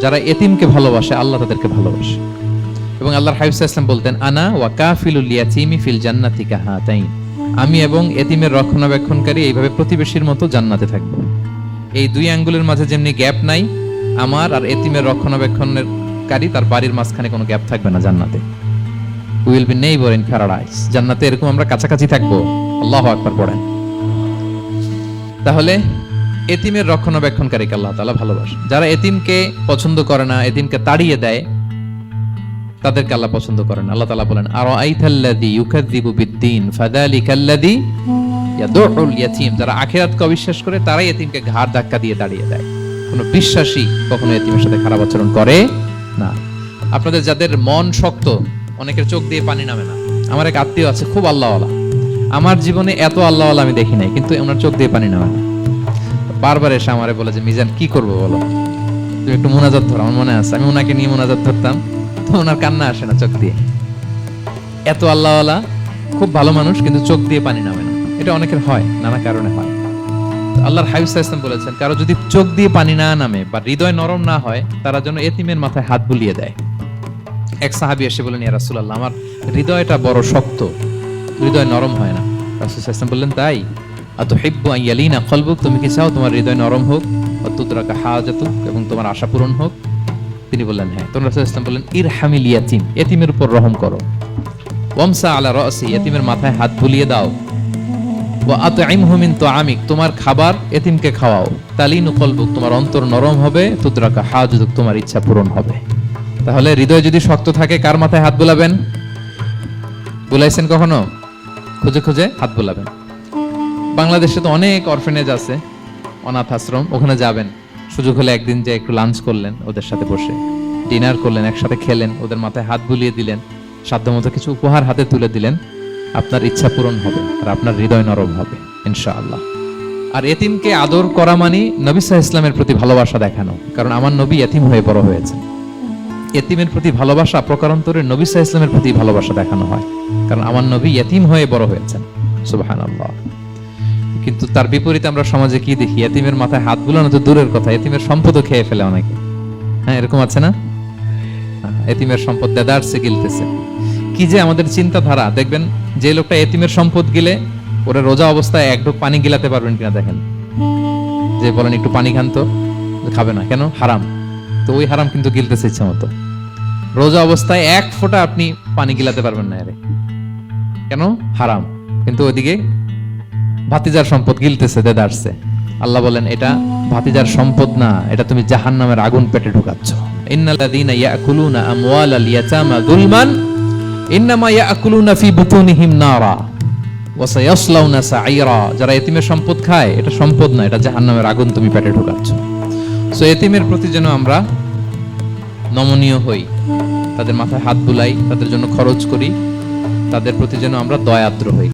যারা এতিমকে ভালোবাসে, আল্লাহ তাদেরকে ভালোবাসে। এবং আল্লাহর হাবিব ইসলাম বলতেন, আনা ওয়া কাফিলুল ইয়াতিমি ফিল জান্নাতি কাহাতাইন আমি এবং এতিমের রক্ষণাবেক্ষণকারী এইভাবে প্রতিবেশীর মতো জান্নাতে থাকব। এই দুই আঙ্গুলের মাঝে যেমনি গ্যাপ নাই, আমার আর এতিমের রক্ষণাবেক্ষণের কারী তার বাড়ির মাঝখানে কোনো গ্যাপ থাকবে না জান্নাতে। Will be neighbour in paradise জান্নাতে এরকম আমরা কাছাকাছি থাকব। আল্লাহু আকবার পড়েন। তাহলে এতিমের রক্ষণাবেক্ষণকারীকে আল্লাহ তাআলা ভালোবাসে। যারা এতিমকে পছন্দ করে না, এতিমকে তাড়িয়ে দেয়, তাদেরকে আল্লাহ পছন্দ করেন। আল্লাহ তাআলা বলেন আর ইউকাযযিবু বিদ্দীন, ফাযালিকাল্লাযী ইয়াদুউল ইয়াতীম। যারা অবিশ্বাস করে, তারাই এতিমকে ঘাড় ধাক্কা দিয়ে দাঁড়িয়ে দেয়। কোনো বিশ্বাসী কখনো এতিমের সাথে খারাপ আচরণ করে না। আপনাদের যাদের মন শক্ত, অনেকের চোখ দিয়ে পানি নামে না। আমার এক আত্মীয় আছে, খুব আল্লাহওয়ালা। আমার জীবনে এত আল্লাহওয়ালা আমি দেখি নাই, কিন্তু ওনার চোখ দিয়ে পানি নামে না। বারবার এসে আমারে বলে যে, মিজান, কি করব বলো? তুমি একটু মোনাজাত ধরো, আমার মনে আছে। আমি ওনাকে নিয়ে মোনাজাত ধরতাম, তো ওনার কান্না আসে না চোখ দিয়ে। এত আল্লাহওয়ালা, খুব ভালো মানুষ, কিন্তু চোখ দিয়ে পানি নামে না। এটা অনেকের হয়, নানা কারণে হয়। আল্লাহর হাবিব ইসলাম বলেছেন, কারও যদি চোখ দিয়ে পানি না নামে বা হৃদয় নরম না হয়, তারা যেন এতিমের মাথায় হাত বুলিয়ে দেয়। এক সাহাবি এসে বলেন ইয়া রাসূলুল্লাহ, আমার হৃদয়টা বড় শক্ত, হৃদয় নরম হয় না। রাসূল ইসলাম বললেন, তাই? আত তুমি কি চাও তোমার হৃদয় নরম হোক এবং তোমার আশা পূরণ হোক? তিনি বললেন হ্যাঁ। ইসলাম বললেন, ইরহামিল ইয়াতিম এতিমের উপর রহম করো। আলা রাসি মাথায় হাত বুলিয়ে দাও। ওয়া আতইমহু মিন তুআমিক, তোমার খাবার এতিমকে খাওয়াও। তালিনু কলবুক, তোমার অন্তর নরম হবে, তুদ্রাকা হাজাতুক তোমার ইচ্ছা পূরণ হবে। তাহলে হৃদয় যদি শক্ত থাকে, কার মাথায় হাত বোলাবেন? বুলাইছেন কখনো? খুঁজে খুঁজে হাত বুলাবেন। বাংলাদেশে তো অনেক অরফেনেজ আছে, অনাথ আশ্রম, ওখানে যাবেন। সুযোগ হলে একদিন যে একটু লাঞ্চ করলেন, ওদের সাথে বসে। ডিনার করলেন, একসাথে খেলেন, ওদের মাথায় হাত বুলিয়ে দিলেন, সাধ্যমতো কিছু উপহার হাতে তুলে দিলেন। আপনার ইচ্ছা পূরণ হবে আর আপনার হৃদয় নরম হবে, ইনশাআল্লাহ। আর এতিমকে আদর করা মানে নবী সাহা ইসলামের প্রতি ভালোবাসা দেখানো, কারণ আমার নবী এতিম হয়ে বড় হয়েছে এতিমের প্রতি ভালোবাসা প্রকারান্তরে নবী সাহা ইসলামের প্রতি ভালোবাসা দেখানো হয়, কারণ আমার নবী এতিম হয়ে বড় হয়েছেন। সুবহানাল্লাহ। কিন্তু তার বিপরীতে আমরা সমাজে কি দেখি? এতিমের মাথায় হাত বুলানো তো দূরের কথা। এতিমের সম্পদও খেয়ে ফেলে অনেকে। হ্যাঁ এরকম আছে না? এতিমের সম্পদ দেদারসে গিলতেছে। কি যে আমাদের চিন্তাধারা। দেখবেন, যে লোকটা এতিমের সম্পদ গিলে, ওরা রোজা অবস্থায় এক ঢোক পানি গিলাতে পারবেন কিনা দেখেন? যে বলেন, একটু পানি খান তো, খাবে না। কেন? হারাম। তো ওই হারাম কিন্তু গিলতেছে ইচ্ছা মতো রোজা অবস্থায় এক ফোঁটা আপনি পানি গিলাতে পারবেন না আরে কেন? হারাম। কিন্তু ওইদিকে ভাতিজার সম্পদ গিলতেছে দেদারছে আল্লাহ বলেন, এটা ভাতিজার সম্পদ না, এটা তুমি জাহান্নামের আগুন পেটে ঢুকাচ্ছ। ইন্নাল্লাযীনা ইয়াকুলুনা আমওয়ালাল ইয়াতামা যুলমান, ইন্নামা ইয়াকুলুনা ফি বুতুনিহিম নারা, ওয়া সায়াসলাউনা সাঈরা। যারা এতিমের সম্পদ খায়, এটা সম্পদ না, এটা জাহান্নামের আগুন তুমি পেটে ঢুকাচ্ছ। সো এতিমের প্রতি যেন আমরা নমনীয় হই, তাদের মাথায় হাত বুলাই, তাদের জন্য খরচ করি, তাদের প্রতি যেন আমরা দয়াদ্র হই।